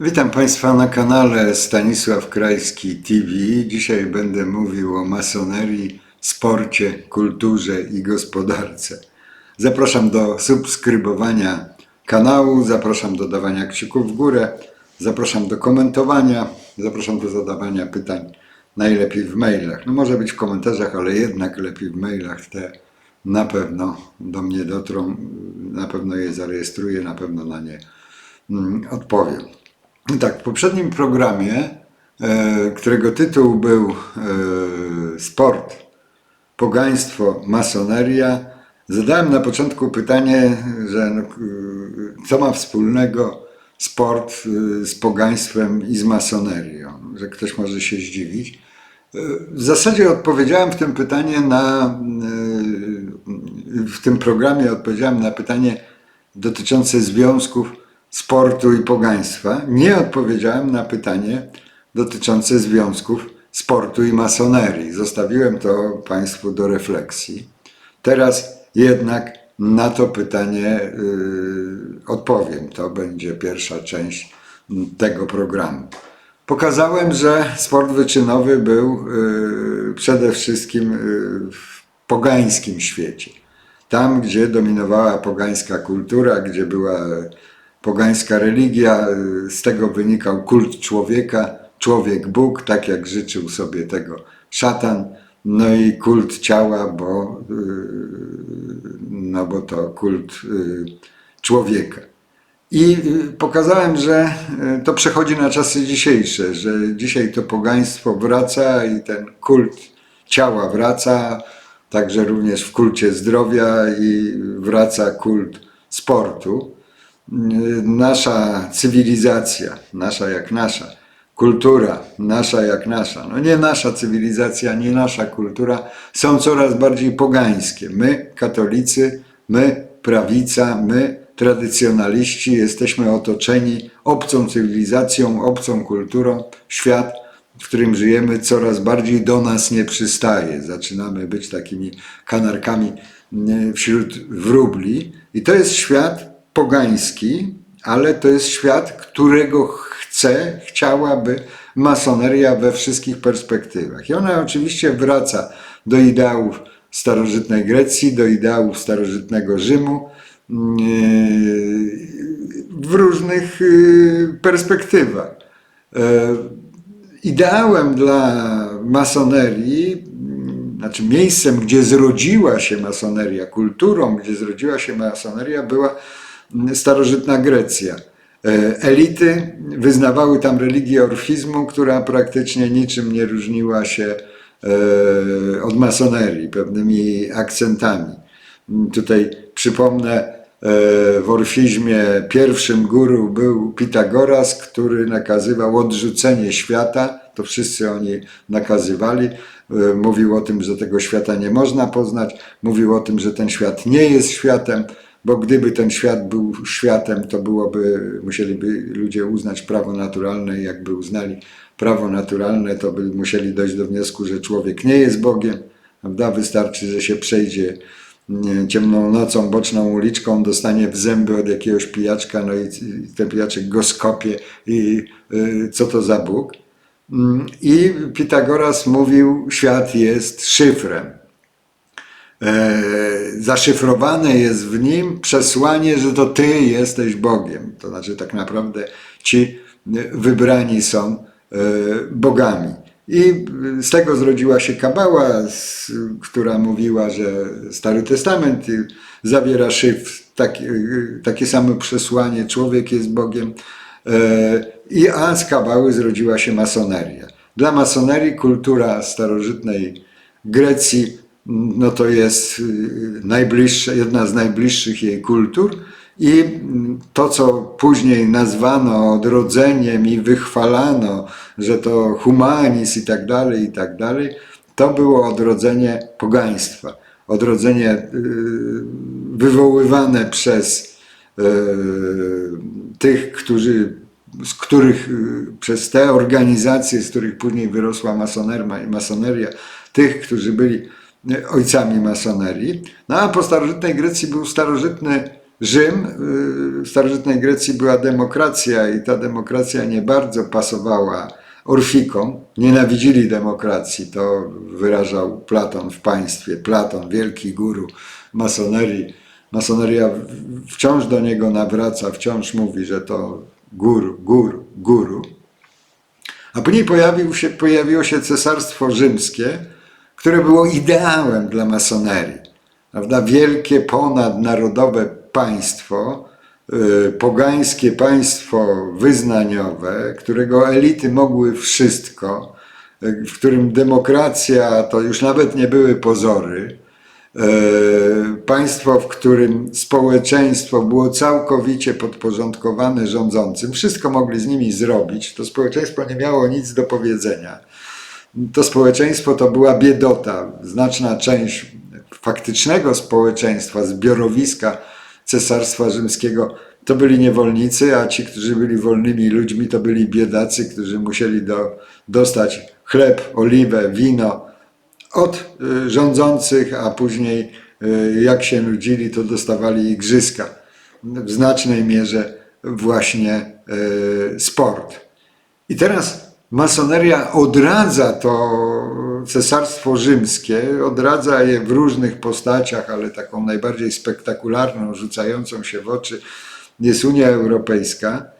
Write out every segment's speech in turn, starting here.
Witam Państwa na kanale Stanisław Krajski TV. Dzisiaj będę mówił o masonerii, sporcie, kulturze i gospodarce. Zapraszam do subskrybowania kanału, zapraszam do dawania kciuków w górę, zapraszam do komentowania, zapraszam do zadawania pytań najlepiej w mailach. No może być w komentarzach, ale jednak lepiej w mailach te na pewno do mnie dotrą, na pewno je zarejestruję, na pewno na nie mm, odpowiem. Tak, w poprzednim programie, e, którego tytuł był e, Sport, pogaństwo, masoneria, zadałem na początku pytanie, że no, co ma wspólnego sport e, z pogaństwem i z masonerią, że ktoś może się zdziwić. W zasadzie odpowiedziałem w tym pytanie na, w tym programie odpowiedziałem na pytanie dotyczące związków sportu i pogaństwa. Nie odpowiedziałem na pytanie dotyczące związków sportu i masonerii. Zostawiłem to Państwu do refleksji. Teraz jednak na to pytanie yy, odpowiem. To będzie pierwsza część tego programu. Pokazałem, że sport wyczynowy był yy, przede wszystkim yy, w pogańskim świecie. Tam, gdzie dominowała pogańska kultura, gdzie była pogańska religia, y, z tego wynikał kult człowieka, człowiek Bóg, tak jak życzył sobie tego szatan, no i kult ciała, bo, y, no bo to kult y, człowieka. I pokazałem, że to przechodzi na czasy dzisiejsze, że dzisiaj to pogaństwo wraca i ten kult ciała wraca, także również w kulcie zdrowia i wraca kult sportu. Nasza cywilizacja, nasza jak nasza, kultura, nasza jak nasza, no nie nasza cywilizacja, nie nasza kultura, są coraz bardziej pogańskie. My, katolicy, my, prawica, my, tradycjonaliści, jesteśmy otoczeni obcą cywilizacją, obcą kulturą. Świat, w którym żyjemy, coraz bardziej do nas nie przystaje. Zaczynamy być takimi kanarkami nie, wśród wróbli. I to jest świat pogański, ale to jest świat, którego chce, chciałaby masoneria we wszystkich perspektywach. I ona oczywiście wraca do ideałów starożytnej Grecji, do ideałów starożytnego Rzymu yy, w różnych yy, perspektywach. Yy, Ideałem dla masonerii, znaczy miejscem, gdzie zrodziła się masoneria, kulturą, gdzie zrodziła się masoneria, była starożytna Grecja. E, Elity wyznawały tam religię orfizmu, która praktycznie niczym nie różniła się e, od masonerii, pewnymi akcentami. Mm, Tutaj przypomnę, e, w orfizmie pierwszym guru był Pitagoras, który nakazywał odrzucenie świata. To wszyscy oni nakazywali. Mówił o tym, że tego świata nie można poznać. Mówił o tym, że ten świat nie jest światem, bo gdyby ten świat był światem, to byłoby, musieliby ludzie uznać prawo naturalne i jakby uznali prawo naturalne, to by musieli dojść do wniosku, że człowiek nie jest Bogiem. Prawda? Wystarczy, że się przejdzie ciemną nocą, boczną uliczką, dostanie w zęby od jakiegoś pijaczka, no i, i ten pijaczek go skopie i y, co to za Bóg. Mm, I Pitagoras mówił, świat jest szyfrem. E, zaszyfrowane jest w nim przesłanie, że to ty jesteś Bogiem. To znaczy tak naprawdę ci wybrani są e, bogami. I z tego zrodziła się Kabała, która mówiła, że Stary Testament zawiera szyfr, taki, takie samo przesłanie, człowiek jest Bogiem. E, I a z Kabały zrodziła się masoneria. Dla masonerii kultura starożytnej Grecji no to jest y, jedna z najbliższych jej kultur i to, co później nazwano odrodzeniem i wychwalano, że to humanizm i tak dalej, i tak dalej, to było odrodzenie pogaństwa. Odrodzenie y, wywoływane przez y, tych, którzy, z których, przez te organizacje, z których później wyrosła masoneria, tych, którzy byli ojcami masonerii. No a po starożytnej Grecji był starożytny Rzym, y, w starożytnej Grecji była demokracja i ta demokracja nie bardzo pasowała Orfikom. Nienawidzili demokracji, to wyrażał Platon w państwie. Platon, wielki guru masonerii. Masoneria wciąż do niego nawraca, wciąż mówi, że to guru, guru, guru. A później pojawił się, pojawiło się Cesarstwo Rzymskie, które było ideałem dla masonerii. Prawda? Wielkie, ponadnarodowe państwo, y, pogańskie państwo wyznaniowe, którego elity mogły wszystko, y, w którym demokracja to już nawet nie były pozory. E, Państwo, w którym społeczeństwo było całkowicie podporządkowane rządzącym, wszystko mogli z nimi zrobić, to społeczeństwo nie miało nic do powiedzenia. To społeczeństwo to była biedota. Znaczna część faktycznego społeczeństwa, zbiorowiska Cesarstwa Rzymskiego to byli niewolnicy, a ci, którzy byli wolnymi ludźmi, to byli biedacy, którzy musieli do, dostać chleb, oliwę, wino, od y, rządzących, a później y, jak się nudzili, to dostawali igrzyska. W znacznej mierze właśnie y, sport. I teraz masoneria odradza to cesarstwo rzymskie, odradza je w różnych postaciach, ale taką najbardziej spektakularną, rzucającą się w oczy jest Unia Europejska.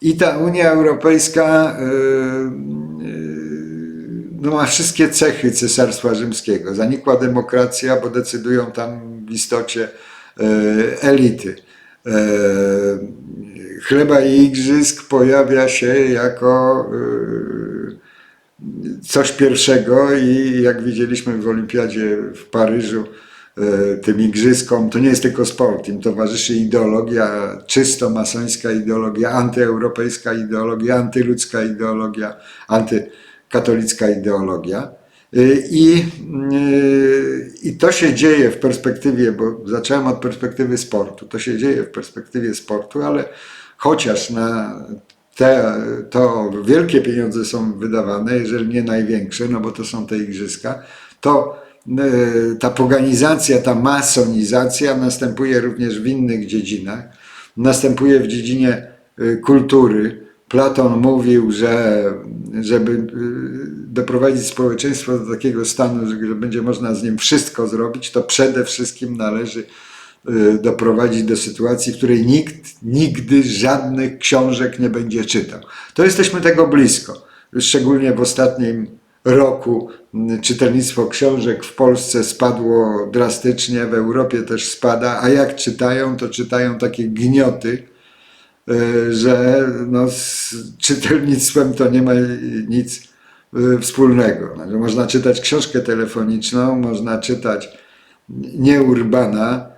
I ta Unia Europejska y, y, no, ma wszystkie cechy Cesarstwa Rzymskiego. Zanikła demokracja, bo decydują tam w istocie e, elity. Chleba i igrzysk pojawia się jako e, coś pierwszego i jak widzieliśmy w Olimpiadzie w Paryżu, e, tym igrzyskom, to nie jest tylko sport, im towarzyszy ideologia, czysto masońska ideologia, antyeuropejska ideologia, antyludzka ideologia, antykatolicka ideologia. Y, I, y, I to się dzieje w perspektywie, bo zacząłem od perspektywy sportu, to się dzieje w perspektywie sportu, ale chociaż na te, to wielkie pieniądze są wydawane, jeżeli nie największe, no bo to są te igrzyska, to y, ta poganizacja, ta masonizacja następuje również w innych dziedzinach. Następuje w dziedzinie y, kultury. Platon mówił, że żeby y, doprowadzić społeczeństwo do takiego stanu, że będzie można z nim wszystko zrobić, to przede wszystkim należy doprowadzić do sytuacji, w której nikt nigdy żadnych książek nie będzie czytał. To jesteśmy tego blisko. Szczególnie w ostatnim roku mm, czytelnictwo książek w Polsce spadło drastycznie, w Europie też spada, a jak czytają, to czytają takie gnioty, y, że no, z czytelnictwem to nie ma nic y, wspólnego. Że można czytać książkę telefoniczną, można czytać nie Urbana, y,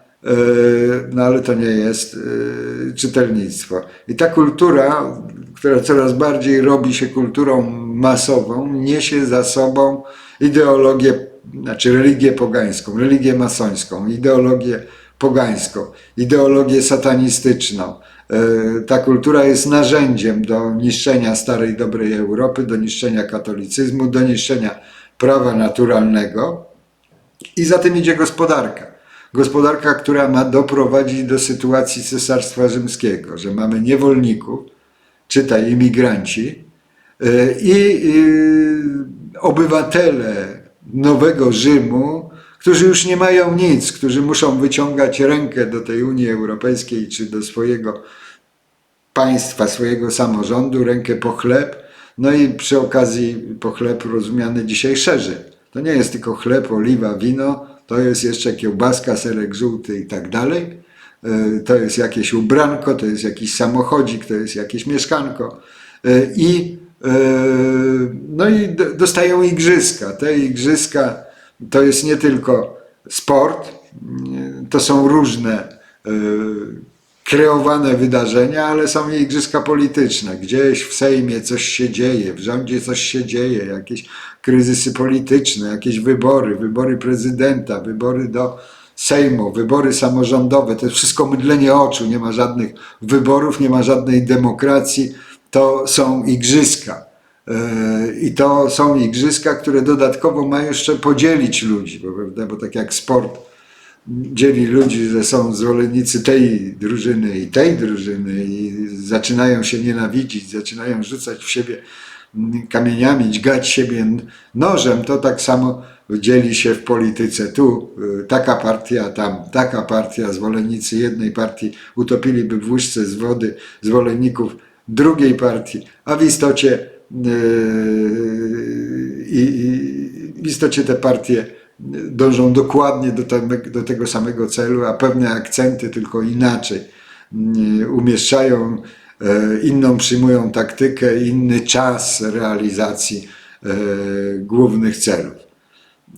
no ale to nie jest y, czytelnictwo. I ta kultura, która coraz bardziej robi się kulturą masową, niesie za sobą ideologię, znaczy religię pogańską, religię masońską, ideologię pogańską, ideologię satanistyczną. E, Ta kultura jest narzędziem do niszczenia starej, dobrej Europy, do niszczenia katolicyzmu, do niszczenia prawa naturalnego. I za tym idzie gospodarka. Gospodarka, która ma doprowadzić do sytuacji Cesarstwa Rzymskiego, że mamy niewolników, czytaj imigranci, e, i e, obywatele nowego Rzymu, którzy już nie mają nic, którzy muszą wyciągać rękę do tej Unii Europejskiej czy do swojego państwa, swojego samorządu, rękę po chleb. No i przy okazji po chleb rozumiany dzisiaj szerzej. To nie jest tylko chleb, oliwa, wino, to jest jeszcze kiełbaska, serek żółty i tak dalej. E, To jest jakieś ubranko, to jest jakiś samochodzik, to jest jakieś mieszkanko. E, I, e, no i dostają igrzyska. Te igrzyska to jest nie tylko sport, to są różne kreowane wydarzenia, ale są i igrzyska polityczne. Gdzieś w Sejmie coś się dzieje, w rządzie coś się dzieje, jakieś kryzysy polityczne, jakieś wybory, wybory prezydenta, wybory do Sejmu, wybory samorządowe. To jest wszystko mydlenie oczu, nie ma żadnych wyborów, nie ma żadnej demokracji. To są igrzyska. E, I to są igrzyska, które dodatkowo mają jeszcze podzielić ludzi, bo tak jak sport dzieli ludzi, że są zwolennicy tej drużyny i tej drużyny i zaczynają się nienawidzić, zaczynają rzucać w siebie kamieniami, dźgać siebie nożem, to tak samo dzieli się w polityce. Tu y, taka partia, tam taka partia, zwolennicy jednej partii utopiliby w łyżce z wody zwolenników drugiej partii, a w istocie, yy, w istocie te partie dążą dokładnie do, te, do tego samego celu, a pewne akcenty tylko inaczej yy, umieszczają, yy, inną przyjmują taktykę, inny czas realizacji yy, głównych celów.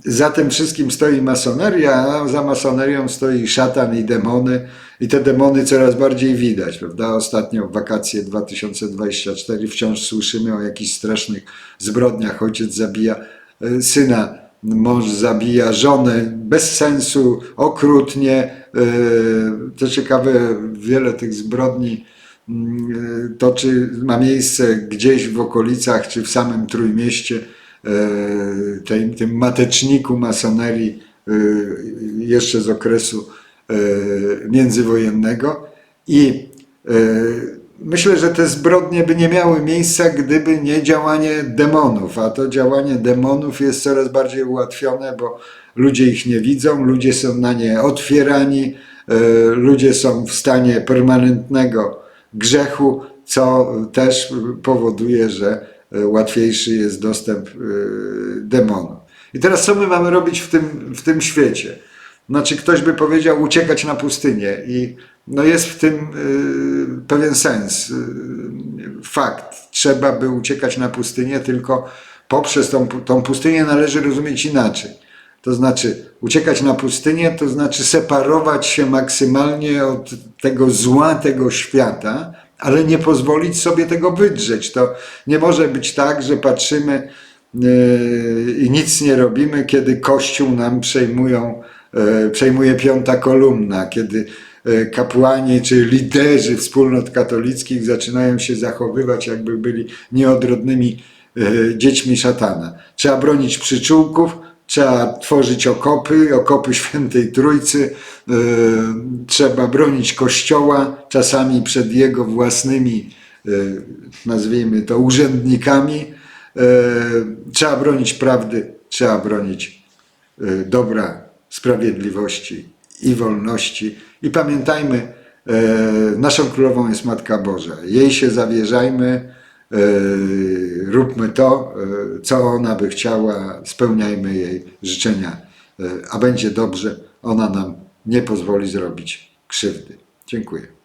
Za tym wszystkim stoi masoneria, a za masonerią stoi szatan i demony. I te demony coraz bardziej widać, prawda? Ostatnio w wakacje 2024 wciąż słyszymy o jakichś strasznych zbrodniach. Ojciec zabija e, syna, mąż zabija żonę bez sensu, okrutnie. E, To ciekawe, wiele tych zbrodni mm, to czy ma miejsce gdzieś w okolicach, czy w samym Trójmieście, e, tej, tym mateczniku masonerii e, jeszcze z okresu e, międzywojennego i e, myślę, że te zbrodnie by nie miały miejsca, gdyby nie działanie demonów, a to działanie demonów jest coraz bardziej ułatwione, bo ludzie ich nie widzą, ludzie są na nie otwierani, e, ludzie są w stanie permanentnego grzechu, co też powoduje, że e, łatwiejszy jest dostęp e, demonów. I teraz co my mamy robić w tym, w tym świecie? Znaczy ktoś by powiedział uciekać na pustynię i no jest w tym y, pewien sens, y, fakt. Trzeba by uciekać na pustynię, tylko poprzez tą, tą pustynię należy rozumieć inaczej. To znaczy uciekać na pustynię, to znaczy separować się maksymalnie od tego zła tego świata, ale nie pozwolić sobie tego wydrzeć. To nie może być tak, że patrzymy yy, i nic nie robimy, kiedy Kościół nam przejmują, przejmuje piąta kolumna, kiedy kapłani czy liderzy wspólnot katolickich zaczynają się zachowywać, jakby byli nieodrodnymi e, dziećmi szatana. Trzeba bronić przyczółków, trzeba tworzyć okopy, okopy świętej Trójcy, e, trzeba bronić Kościoła, czasami przed jego własnymi, e, nazwijmy to, urzędnikami. E, Trzeba bronić prawdy, trzeba bronić e, dobra, sprawiedliwości i wolności. I pamiętajmy, e, naszą królową jest Matka Boża. Jej się zawierzajmy, e, róbmy to, e, co ona by chciała, spełniajmy jej życzenia, a będzie dobrze. Ona nam nie pozwoli zrobić krzywdy. Dziękuję.